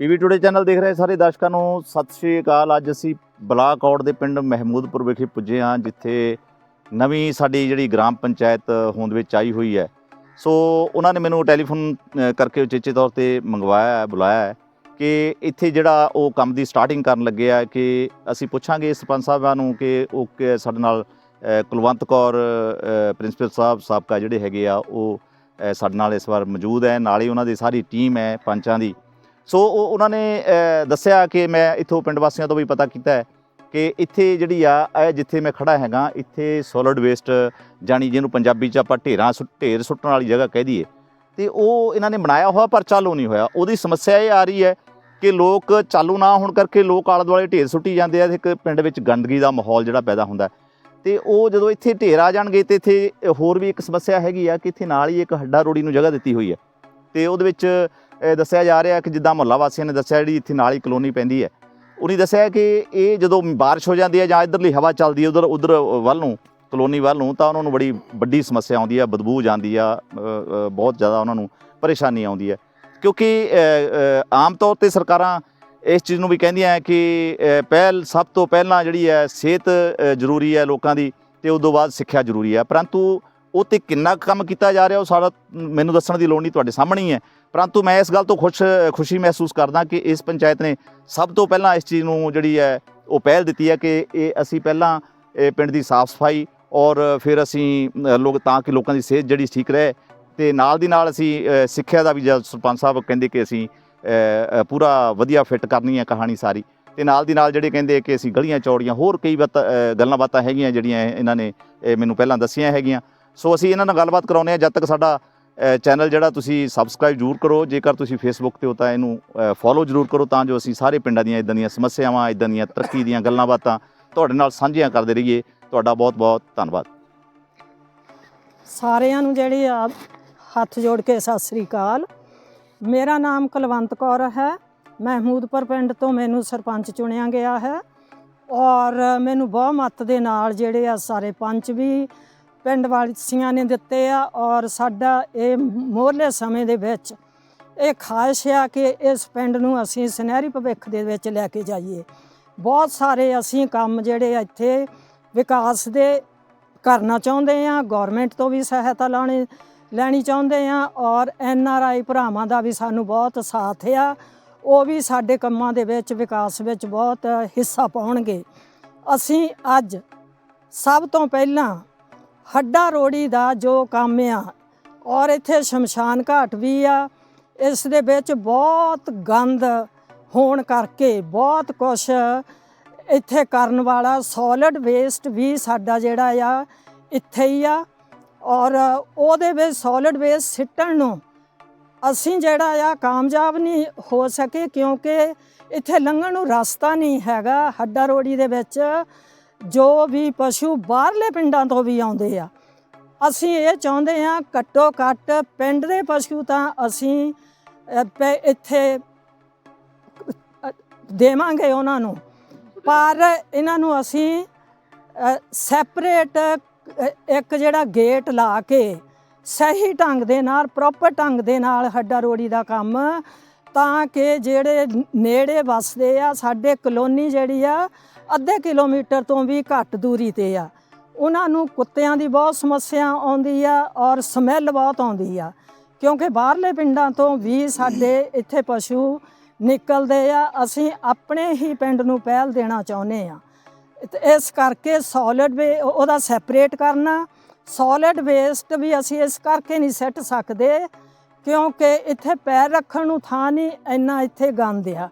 PV today channel ਦੇਖ ਰਹੇ ਸਾਰੇ ਦਰਸ਼ਕਾਂ ਨੂੰ। ਸਤਿ ਸ਼੍ਰੀ ਅਕਾਲ। ਅੱਜ ਅਸੀਂ ਬਲਾਕ ਔੜ ਦੇ ਪਿੰਡ ਮਹਿਮੂਦਪੁਰ ਵਿਖੇ ਪੁੱਜੇ ਹਾਂ, ਜਿੱਥੇ ਨਵੀਂ ਸਾਡੀ ਜਿਹੜੀ ਗ੍ਰਾਮ ਪੰਚਾਇਤ ਹੋਂਦ ਵਿੱਚ ਆਈ ਹੋਈ ਹੈ। ਸੋ ਉਹਨਾਂ ਨੇ ਮੈਨੂੰ ਟੈਲੀਫੋਨ ਕਰਕੇ ਉਚੇਚੇ ਤੌਰ ਤੇ ਮੰਗਵਾਇਆ ਹੈ ਬੁਲਾਇਆ ਹੈ ਕਿ ਇੱਥੇ ਜਿਹੜਾ ਉਹ ਕੰਮ ਦੀ ਸਟਾਰਟਿੰਗ ਕਰਨ ਲੱਗੇ ਆ ਕਿ ਅਸੀਂ ਪੁੱਛਾਂਗੇ ਸਰਪੰਚ ਸਾਹਿਬਾਂ ਨੂੰ ਕਿ ਉਹ ਸਾਡੇ ਨਾਲ ਕੁਲਵੰਤ ਕੌਰ ਪ੍ਰਿੰਸੀਪਲ ਸਾਹਿਬ, ਸਾਬਕਾ ਜਿਹੜੇ ਹੈਗੇ ਆ, ਉਹ ਸਾਡੇ ਨਾਲ ਇਸ ਵਾਰ ਮੌਜੂਦ ਹੈ। ਨਾਲ ਹੀ ਉਹਨਾਂ ਦੀ ਸਾਰੀ ਟੀਮ ਹੈ ਪੰਚਾਂ ਦੀ। ਸੋ ਉਹ ਉਹਨਾਂ ਨੇ ਦੱਸਿਆ ਕਿ ਮੈਂ ਇੱਥੋਂ ਪਿੰਡ ਵਾਸੀਆਂ ਤੋਂ ਵੀ ਪਤਾ ਕੀਤਾ ਹੈ ਕਿ ਇੱਥੇ ਜਿਹੜੀ ਆ, ਇਹ ਜਿੱਥੇ ਮੈਂ ਖੜਾ ਹੈਗਾ, ਇੱਥੇ ਸੋਲਿਡ ਵੇਸਟ ਜਾਨੀ ਜਿਹਨੂੰ ਪੰਜਾਬੀ ਚ ਆਪਾਂ ਢੇਰਾਂ ਸੁੱਟ ਢੇਰ ਸੁੱਟਣ ਵਾਲੀ ਜਗ੍ਹਾ ਕਹਿ ਦਈਏ, ਤੇ ਉਹ ਇਹਨਾਂ ਨੇ ਬਣਾਇਆ ਹੋਇਆ ਪਰ ਚਾਲੂ ਨਹੀਂ ਹੋਇਆ ਉਹਦੀ ਸਮੱਸਿਆ ਇਹ ਆ ਰਹੀ ਹੈ ਕਿ ਲੋਕ ਚਾਲੂ ਨਾ ਹੋਣ ਕਰਕੇ ਲੋਕ ਆਲੇ ਦੁਆਲੇ ਢੇਰ ਸੁੱਟੀ ਜਾਂਦੇ ਆ ਤੇ ਇੱਕ ਪਿੰਡ ਵਿੱਚ ਗੰਦਗੀ ਦਾ ਮਾਹੌਲ ਜਿਹੜਾ ਪੈਦਾ ਹੁੰਦਾ ਹੈ। ਤੇ ਉਹ ਜਦੋਂ ਇੱਥੇ ਢੇਰ ਆ ਜਾਣਗੇ ਤੇ ਇੱਥੇ ਹੋਰ ਵੀ ਇੱਕ ਸਮੱਸਿਆ ਹੈਗੀ ਆ ਕਿ ਇੱਥੇ ਨਾਲ ਹੀ ਇੱਕ ਹੱਡਾ ਰੋੜੀ ਨੂੰ ਜਗ੍ਹਾ ਦਿੱਤੀ ਹੋਈ ਹੈ ਤੇ ਉਹਦੇ ਵਿੱਚ ਦੱਸਿਆ ਜਾ ਰਿਹਾ ਕਿ ਜਿੱਦਾਂ ਮੁਹੱਲਾ ਵਾਸੀਆਂ ਨੇ ਦੱਸਿਆ ਜਿਹੜੀ ਇੱਥੇ ਨਾਲ ਹੀ ਕਲੋਨੀ ਪੈਂਦੀ ਹੈ, ਉਹਨੇ ਦੱਸਿਆ ਕਿ ਇਹ ਜਦੋਂ ਬਾਰਿਸ਼ ਹੋ ਜਾਂਦੀ ਹੈ ਜਾਂ ਇਧਰਲੀ ਹਵਾ ਚੱਲਦੀ ਹੈ ਉਧਰ ਉਧਰ ਵੱਲ ਨੂੰ, ਕਲੋਨੀ ਵੱਲ ਨੂੰ, ਤਾਂ ਉਹਨਾਂ ਨੂੰ ਬੜੀ ਵੱਡੀ ਸਮੱਸਿਆ ਆਉਂਦੀ ਹੈ, ਬਦਬੂ ਜਾਂਦੀ ਆ ਬਹੁਤ ਜ਼ਿਆਦਾ ਉਹਨਾਂ ਨੂੰ ਪਰੇਸ਼ਾਨੀ ਆਉਂਦੀ ਹੈ। ਕਿਉਂਕਿ ਆਮ ਤੌਰ ਤੇ ਸਰਕਾਰਾਂ ਇਸ ਚੀਜ਼ ਨੂੰ ਵੀ ਕਹਿੰਦੀਆਂ ਹੈ ਕਿ ਪਹਿਲ, ਸਭ ਤੋਂ ਪਹਿਲਾਂ ਜਿਹੜੀ ਹੈ ਸਿਹਤ ਜ਼ਰੂਰੀ ਹੈ ਲੋਕਾਂ ਦੀ ਤੇ ਉਸ ਤੋਂ ਬਾਅਦ ਸਿੱਖਿਆ ਜ਼ਰੂਰੀ ਹੈ। ਪਰੰਤੂ ਉਹ ਤੇ ਕਿੰਨਾ ਕੁ ਕੰਮ ਕੀਤਾ ਜਾ ਰਿਹਾ ਉਹ ਸਾਰਾ ਮੈਨੂੰ ਦੱਸਣ ਦੀ ਲੋੜ ਨਹੀਂ, ਤੁਹਾਡੇ ਸਾਹਮਣੇ ਹੀ ਹੈ। ਪਰੰਤੂ ਮੈਂ ਇਸ ਗੱਲ ਤੋਂ ਖੁਸ਼, ਖੁਸ਼ੀ ਮਹਿਸੂਸ ਕਰਦਾ ਕਿ ਇਸ ਪੰਚਾਇਤ ਨੇ ਸਭ ਤੋਂ ਪਹਿਲਾਂ ਇਸ ਚੀਜ਼ ਨੂੰ ਜਿਹੜੀ ਹੈ, ਉਹ ਪਹਿਲ ਦਿੱਤੀ ਹੈ ਕਿ ਇਹ ਅਸੀਂ ਪਹਿਲਾਂ ਇਹ ਪਿੰਡ ਦੀ ਸਾਫ਼ ਸਫ਼ਾਈ ਔਰ ਫਿਰ ਅਸੀਂ ਲੋਕ ਤਾਂ ਕਿ ਲੋਕਾਂ ਦੀ ਸਿਹਤ ਜਿਹੜੀ ਠੀਕ ਰਹੇ ਤੇ ਨਾਲ ਦੀ ਨਾਲ ਅਸੀਂ ਸਿੱਖਿਆ ਦਾ ਵੀ ਜਦ ਸਰਪੰਚ ਸਾਹਿਬ ਕਹਿੰਦੇ ਕਿ ਅਸੀਂ ਪੂਰਾ ਵਧੀਆ ਫਿੱਟ ਕਰਨੀ ਹੈ ਕਹਾਣੀ ਸਾਰੀ ਤੇ ਨਾਲ ਦੀ ਨਾਲ ਜਿਹੜੇ ਕਹਿੰਦੇ ਕਿ ਅਸੀਂ ਗਲੀਆਂ ਚੌੜੀਆਂ ਹੋਰ ਕਈ ਬਾਤ ਗੱਲਾਂ ਬਾਤਾਂ ਹੈਗੀਆਂ ਜਿਹੜੀਆਂ ਇਹ- ਇਹਨਾਂ ਨੇ, ਇਹ ਮੈਨੂੰ ਪਹਿਲਾਂ ਦੱਸੀਆਂ ਹੈਗੀਆਂ ਸੋ ਅਸੀਂ ਇਹਨਾਂ ਨਾਲ ਗੱਲਬਾਤ ਕਰਾਉਂਦੇ ਹਾਂ। ਜਦ ਤੱਕ ਸਾਡਾ ਚੈਨਲ ਜਿਹੜਾ ਤੁਸੀਂ ਸਬਸਕ੍ਰਾਈਬ ਜ਼ਰੂਰ ਕਰੋ। ਜੇਕਰ ਤੁਸੀਂ ਫੇਸਬੁੱਕ ਤੇ ਹੋ ਤਾਂ ਇਹਨੂੰ ਫੋਲੋ ਜ਼ਰੂਰ ਕਰੋ ਤਾਂ ਜੋ ਅਸੀਂ ਸਾਰੇ ਪਿੰਡਾਂ ਦੀਆਂ ਇਦਾਂ ਦੀਆਂ ਸਮੱਸਿਆਵਾਂ, ਇਦਾਂ ਦੀਆਂ ਤਰੱਕੀ ਦੀਆਂ ਗੱਲਾਂ ਬਾਤਾਂ ਤੁਹਾਡੇ ਨਾਲ ਸਾਂਝੀਆਂ ਕਰਦੇ ਰਹੀਏ। ਤੁਹਾਡਾ ਬਹੁਤ ਬਹੁਤ ਧੰਨਵਾਦ। ਸਾਰਿਆਂ ਨੂੰ ਜਿਹੜੇ ਆ, ਹੱਥ ਜੋੜ ਕੇ ਸਤਿ ਸ੍ਰੀ ਅਕਾਲ। ਮੇਰਾ ਨਾਮ ਕੁਲਵੰਤ ਕੌਰ ਹੈ। ਮਹਿਮੂਦਪੁਰ ਪਿੰਡ ਤੋਂ ਮੈਨੂੰ ਸਰਪੰਚ ਚੁਣਿਆ ਗਿਆ ਹੈ। ਔਰ ਮੈਨੂੰ ਬਹੁਮਤ ਦੇ ਨਾਲ ਜਿਹੜੇ ਆ ਸਾਰੇ ਪੰਚ ਵੀ ਪਿੰਡ ਵਾਸੀਆਂ ਨੇ ਦਿੱਤੇ ਆ ਔਰ ਸਾਡਾ ਇਹ ਮੋਹਰਲੇ ਸਮੇਂ ਦੇ ਵਿੱਚ ਇਹ ਖਾਹਿਸ਼ ਆ ਕਿ ਇਸ ਪਿੰਡ ਨੂੰ ਅਸੀਂ ਸੁਨਹਿਰੀ ਭਵਿੱਖ ਦੇ ਵਿੱਚ ਲੈ ਕੇ ਜਾਈਏ। ਬਹੁਤ ਸਾਰੇ ਅਸੀਂ ਕੰਮ ਜਿਹੜੇ ਇੱਥੇ ਵਿਕਾਸ ਦੇ ਕਰਨਾ ਚਾਹੁੰਦੇ ਆ ਗਵਰਨਮੈਂਟ ਤੋਂ ਵੀ ਸਹਾਇਤਾ ਲਾਣੀ ਲੈਣੀ ਚਾਹੁੰਦੇ ਆ ਔਰ ਐਨ ਆਰ ਆਈ ਭਰਾਵਾਂ ਦਾ ਵੀ ਸਾਨੂੰ ਬਹੁਤ ਸਾਥ ਆ। ਉਹ ਵੀ ਸਾਡੇ ਕੰਮਾਂ ਦੇ ਵਿੱਚ ਵਿਕਾਸ ਵਿੱਚ ਬਹੁਤ ਹਿੱਸਾ ਪਾਉਣਗੇ। ਅਸੀਂ ਅੱਜ ਸਭ ਤੋਂ ਪਹਿਲਾਂ ਹੱਡਾ ਰੋੜੀ ਦਾ ਜੋ ਕੰਮ ਆ। ਔਰ ਇੱਥੇ ਸ਼ਮਸ਼ਾਨ ਘਾਟ ਵੀ ਆ। ਇਸ ਦੇ ਵਿੱਚ ਬਹੁਤ ਗੰਦ ਹੋਣ ਕਰਕੇ ਬਹੁਤ ਕੁਛ ਇੱਥੇ ਕਰਨ ਵਾਲਾ ਸੋਲਿਡ ਵੇਸਟ ਵੀ ਸਾਡਾ ਜਿਹੜਾ ਆ, ਇੱਥੇ ਹੀ ਆ। ਔਰ ਉਹਦੇ ਵਿੱਚ ਸੋਲਿਡ ਵੇਸਟ ਸਿੱਟਣ ਨੂੰ ਅਸੀਂ ਜਿਹੜਾ ਆ ਕਾਮਯਾਬ ਨਹੀਂ ਹੋ ਸਕੇ ਕਿਉਂਕਿ ਇੱਥੇ ਲੰਘਣ ਨੂੰ ਰਸਤਾ ਨਹੀਂ ਹੈਗਾ ਹੱਡਾ ਰੋੜੀ ਦੇ ਵਿੱਚ। ਜੋ ਵੀ ਪਸ਼ੂ ਬਾਹਰਲੇ ਪਿੰਡਾਂ ਤੋਂ ਵੀ ਆਉਂਦੇ ਆ, ਅਸੀਂ ਇਹ ਚਾਹੁੰਦੇ ਆ ਘੱਟੋ ਘੱਟ ਪਿੰਡ ਦੇ ਪਸ਼ੂ ਤਾਂ ਅਸੀਂ ਪ- ਇੱਥੇ ਦੇਵਾਂਗੇ ਉਹਨਾਂ ਨੂੰ। ਪਰ ਇਹਨਾਂ ਨੂੰ ਅਸੀਂ ਸੈਪਰੇਟ ਇੱਕ ਜਿਹੜਾ ਗੇਟ ਲਾ ਕੇ ਸਹੀ ਢੰਗ ਦੇ ਨਾਲ ਪ੍ਰੋਪਰ ਢੰਗ ਦੇ ਨਾਲ ਹੱਡਾ ਰੋੜੀ ਦਾ ਕੰਮ ਤਾਂ ਕਿ ਜਿਹੜੇ ਨੇੜੇ ਵਸਦੇ ਆ, ਸਾਡੇ ਕਲੋਨੀ ਜਿਹੜੀ ਆ, ਅੱਧੇ ਕਿਲੋਮੀਟਰ ਤੋਂ ਵੀ ਘੱਟ ਦੂਰੀ ਤੇ ਆ। ਉਹਨਾਂ ਨੂੰ ਕੁੱਤਿਆਂ ਦੀ ਬਹੁਤ ਸਮੱਸਿਆ ਆਉਂਦੀ ਆ ਔਰ ਸਮੈਲ ਬਹੁਤ ਆਉਂਦੀ ਆ। ਕਿਉਂਕਿ ਬਾਹਰਲੇ ਪਿੰਡਾਂ ਤੋਂ ਵੀ ਸਾਡੇ ਇੱਥੇ ਪਸ਼ੂ ਨਿਕਲਦੇ ਆ, ਅਸੀਂ ਆਪਣੇ ਹੀ ਪਿੰਡ ਨੂੰ ਪਹਿਲ ਦੇਣਾ ਚਾਹੁੰਦੇ ਆ। ਤੇ ਇਸ ਕਰਕੇ ਸੋਲਿਡ ਵੇ ਉਹਦਾ ਸੈਪਰੇਟ ਕਰਨਾ ਸੋਲਿਡ ਵੇਸਟ ਵੀ ਅਸੀਂ ਇਸ ਕਰਕੇ ਨਹੀਂ ਸੱਟ ਸਕਦੇ ਕਿਉਂਕਿ ਇੱਥੇ ਪੈਰ ਰੱਖਣ ਨੂੰ ਥਾਂ ਨਹੀਂ, ਇੰਨਾ ਇੱਥੇ ਗੰਦ ਆ।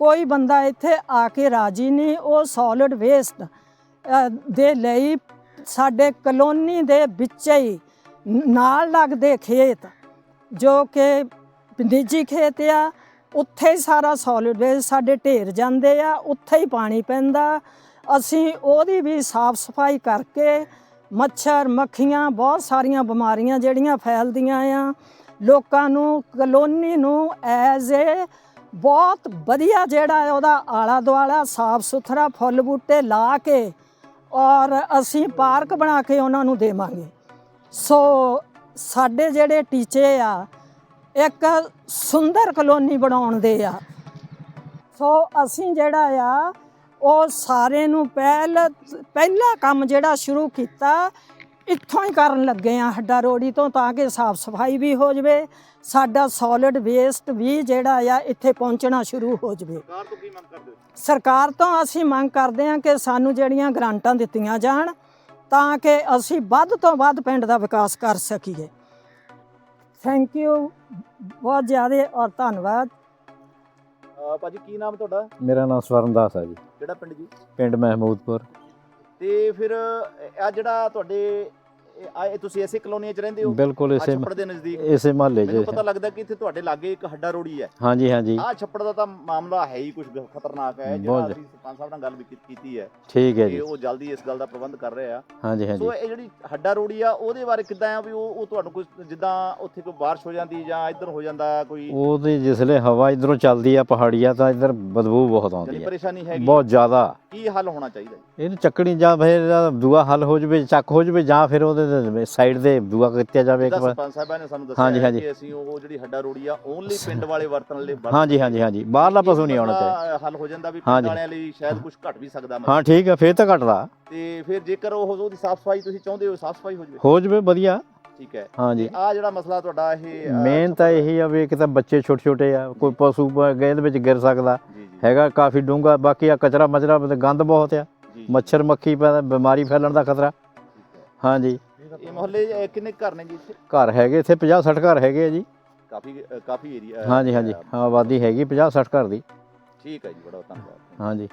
ਕੋਈ ਬੰਦਾ ਇੱਥੇ ਆ ਕੇ ਰਾਜੀ ਨਹੀਂ, ਉਹ ਸੋਲਿਡ ਵੇਸਟ ਦੇ ਲਈ ਸਾਡੇ ਕਲੋਨੀ ਦੇ ਵਿੱਚ ਹੀ ਨਾਲ ਲੱਗਦੇ ਖੇਤ, ਜੋ ਕਿ ਨਿੱਜੀ ਖੇਤ ਆ। ਉੱਥੇ ਹੀ ਸਾਰਾ ਸੋਲਿਡ ਵੇਸਟ ਸਾਡੇ ਢੇਰ ਜਾਂਦੇ ਆ, ਉੱਥੇ ਹੀ ਪਾਣੀ ਪੈਂਦਾ। ਅਸੀਂ ਉਹਦੀ ਵੀ ਸਾਫ਼ ਸਫ਼ਾਈ ਕਰਕੇ ਮੱਛਰ, ਮੱਖੀਆਂ, ਬਹੁਤ ਸਾਰੀਆਂ ਬਿਮਾਰੀਆਂ ਜਿਹੜੀਆਂ ਫੈਲਦੀਆਂ ਆ ਲੋਕਾਂ ਨੂੰ, ਕਲੋਨੀ ਨੂੰ ਐਜ਼ ਏ ਬਹੁਤ ਵਧੀਆ ਜਿਹੜਾ ਉਹਦਾ ਆਲਾ ਦੁਆਲਾ ਸਾਫ਼ ਸੁਥਰਾ ਫੁੱਲ ਬੂਟੇ ਲਾ ਕੇ ਔਰ ਅਸੀਂ ਪਾਰਕ ਬਣਾ ਕੇ ਉਹਨਾਂ ਨੂੰ ਦੇਵਾਂਗੇ। ਸੋ ਸਾਡੇ ਜਿਹੜੇ ਟੀਚੇ ਆ, ਇੱਕ ਸੁੰਦਰ ਕਲੋਨੀ ਬਣਾਉਣ ਦੇ ਆ। ਸੋ ਅਸੀਂ ਜਿਹੜਾ ਆ, ਉਹ ਸਾਰੇ ਨੂੰ ਪਹਿਲ, ਪਹਿਲਾ ਕੰਮ ਜਿਹੜਾ ਸ਼ੁਰੂ ਕੀਤਾ ਇੱਥੋਂ ਹੀ ਕਰਨ ਲੱਗੇ ਆ ਹੱਡਾ ਰੋੜੀ ਤੋਂ ਤਾਂ ਕਿ ਸਾਫ਼ ਸਫ਼ਾਈ ਵੀ ਹੋ ਜਵੇ ਸਾਡਾ ਸੋਲਿਡ ਵੇਸਟ ਵੀ ਜਿਹੜਾ ਆ ਇੱਥੇ ਪਹੁੰਚਣਾ ਸ਼ੁਰੂ ਹੋ ਜਵੇ। ਸਰਕਾਰ ਤੋਂ ਕੀ ਮੰਗ ਕਰਦੇ ਹੋ? ਸਰਕਾਰ ਤੋਂ ਅਸੀਂ ਮੰਗ ਕਰਦੇ ਹਾਂ ਕਿ ਸਾਨੂੰ ਜਿਹੜੀਆਂ ਗ੍ਰਾਂਟਾਂ ਦਿੱਤੀਆਂ ਜਾਣ ਤਾਂ ਕਿ ਅਸੀਂ ਵੱਧ ਤੋਂ ਵੱਧ ਪਿੰਡ ਦਾ ਵਿਕਾਸ ਕਰ ਸਕੀਏ। ਥੈਂਕ ਯੂ ਬਹੁਤ ਜ਼ਿਆਦਾ ਔਰ ਧੰਨਵਾਦ। ਅਹ ਭਾਜੀ ਕੀ ਨਾਮ ਤੁਹਾਡਾ? ਮੇਰਾ ਨਾਮ ਸਵਰਨ ਦਾਸ ਹੈ ਜੀ। ਕਿਹੜਾ ਪਿੰਡ ਜੀ? ਪਿੰਡ ਮਹਿਮੂਦਪੁਰ। ਤੇ ਫਿਰ ਆ ਜਿਹੜਾ ਤੁਹਾਡੇ ਇਹ- ਆ ਇਹ ਤੁਸੀਂ ਐਸੇ ਕਲੋਨੀ 'ਚ ਰਹਿੰਦੇ ਹੋ? ਬਿਲਕੁਲ ਆ ਇਸੇ ਛੱਪੜ ਦੇ ਨਜ਼ਦੀਕ। ਇਸੇ ਮਹੱਲੇ 'ਚ। ਪਤਾ ਲੱਗਦਾ ਕਿ ਇੱਥੇ ਤੁਹਾਡੇ ਲਾਗੇ ਇੱਕ ਹੱਡਾ ਰੋੜੀ ਹੈ। ਹਾਂਜੀ ਹਾਂਜੀ। ਆ ਛੱਪੜ ਦਾ ਤਾਂ ਮਾਮਲਾ ਹੈ ਹੀ ਕੁਝ ਖਤਰਨਾਕ ਹੈ ਜਿਹੜਾ ਬਹੁਤ। ਅਸੀਂ ਸਰਪੰਚ ਸਾਹਿਬ ਨਾਲ ਗੱਲ ਵੀ ਕੀ- ਕੀਤੀ ਹੈ। ਠੀਕ ਹੈ ਕਿ ਜੀ। ਉਹ ਜਲਦੀ ਇਸ ਗੱਲ ਦਾ ਪ੍ਰਬੰਧ ਕਰ ਰਹੇ ਆ। ਹਾਂਜੀ ਹਾਂਜੀ। ਸੋ ਇਹ ਜਿਹੜੀ ਹੱਡਾ ਰੋੜੀ ਆ ਉਹਦੇ ਬਾਰੇ ਕਿੱਦਾਂ ਆ ਵੀ ਉਹ ਉਹ ਤੁਹਾਨੂੰ ਕੋਈ ਜਿੱਦਾਂ ਉੱਥੇ ਕੋਈ ਬਾਰਿਸ਼ ਹੋ ਜਾਂਦੀ ਜਾਂ ਇੱਧਰ ਹੋ ਜਾਂਦਾ ਕੋਈ ਉਹਦੇ ਜਿਸਲੇ ਹਵਾ ਇਧਰੋਂ ਚੱਲਦੀ ਆ ਪਹਾੜੀਆਂ ਤਾਂ ਇਧਰ ਬਦਬੂ ਬਹੁਤ ਜਾਨੀ ਆਉਂਦੀ ਹੈ ਪਰੇਸ਼ਾਨੀ ਹੈਗੀ। ਬਹੁਤ ਜ਼ਿਆਦਾ। ਕੀ ਹੱਲ ਹੋਣਾ ਚਾਹੀਦਾ ਜੀ? ਇਹਨੂੰ ਚੱਕਣੀ ਜਾਂ ਫਿਰ ਇਹਦਾ ਦੂਆ ਹੱਲ ਹੋ ਜਵੇ ਚੱਕ ਹੋ ਜਵੇ ਜਾਂ ਫਿਰ ਉਹਦੇ ਸਾਈਡ ਤੇ ਦੂਆ ਕੀਤਾ ਜਾਵੇ ਇੱਕ ਵਾਰ। ਸਰਪੰਚ ਸਾਹਿਬਾਂ ਨੇ ਸਾਨੂੰ ਦੱਸਿਆ ਹੈ ਹਾਂਜੀ। ਕਿ ਅਸੀਂ ਉਹ ਜਿਹੜੀ ਹੱਡਾ ਰੋੜੀ ਆ ਓਨਲੀ ਪਿੰਡ ਵਾਲੇ ਵਰਤਣ ਲਈ ਵਰਤ- ਹਾਂਜੀ ਹਾਂਜੀ ਹਾਂਜੀ। ਬਾਹਰਲਾ ਪਸ਼ੂ ਨਹੀਂ ਆਉਣਾ ਮਸਲਾ, ਚਾਹੀਦਾ। ਅ, ਹੱਲ ਹੋ ਜਾਂਦਾ ਵੀ ਪਿੰਡ ਹਾਂਜੀ। ਵਾਲਿਆਂ ਲਈ ਸ਼ਾਇਦ ਕੁਝ ਘਟ ਵੀ ਸਕਦਾ ਮਸਲਾ। ਹਾਂ ਠੀਕ ਹੈ ਫੇਰ ਤਾਂ ਘਟਦਾ। ਤੇ ਫਿਰ ਜੇਕਰ ਉਹ ਉਹਦੀ ਸਾਫ਼ ਸਫ਼ਾਈ ਤੁਸੀਂ ਚਾਹੁੰਦੇ ਹੋ ਸਾਫ਼ ਸਫ਼ਾਈ ਹੋ ਜਾਵੇ। ਹੋ ਜਵੇ ਵਧੀਆ। ਠੀਕ ਹੈ। ਹਾਂਜੀ। ਆ ਜਿਹੜਾ ਮਸਲਾ ਤੁਹਾਡਾ ਇਹ ਮੇਨ ਤਾਂ ਇਹੀ ਆ ਵੀ ਇੱਕ ਤਾਂ ਬੱਚੇ ਛੋਟੇ ਛੋਟੇ ਆ ਕੋਈ ਪਸ਼ੂ ਗੇਂਦ ਵਿੱਚ ਗਿਰ ਸਕਦਾ। ਜੀ ਜੀ। ਹੈਗਾ ਕਾਫੀ ਡੂੰਘਾ ਬਾਕੀ ਆ ਕਚਰਾ ਮਚਰਾ ਤੇ ਗੰਦ ਬਹੁਤ ਆ। ਜੀ, ਮੱਛਰ ਮੱਖੀ ਪੈਦਾ ਬਿਮਾਰੀ ਫੈਲਣ ਦਾ ਖਤਰਾ। ਠੀਕ ਹੈ। ਹਾਂਜੀ। ਇਹ ਮੁਹੱਲੇ ਕਿੰਨੇ ਕੁ ਘਰ ਨੇ ਜੀ ਇੱਥੇ? ਘਰ ਹੈਗੇ ਇੱਥੇ 50 60 ਘਰ ਹੈਗੇ ਆ ਜੀ। ਕਾਫੀ ਅ, ਕਾਫੀ ਏਰੀਆ ਹਾਂਜੀ ਹਾਂਜੀ। ਹਾਂ ਆਬਾਦੀ ਹੈਗੀ 50 60 ਘਰ ਦੀ। ਠੀਕ ਹੈ ਜੀ ਬੜਾ ਧੰਨਵਾਦ। ਹਾਂਜੀ।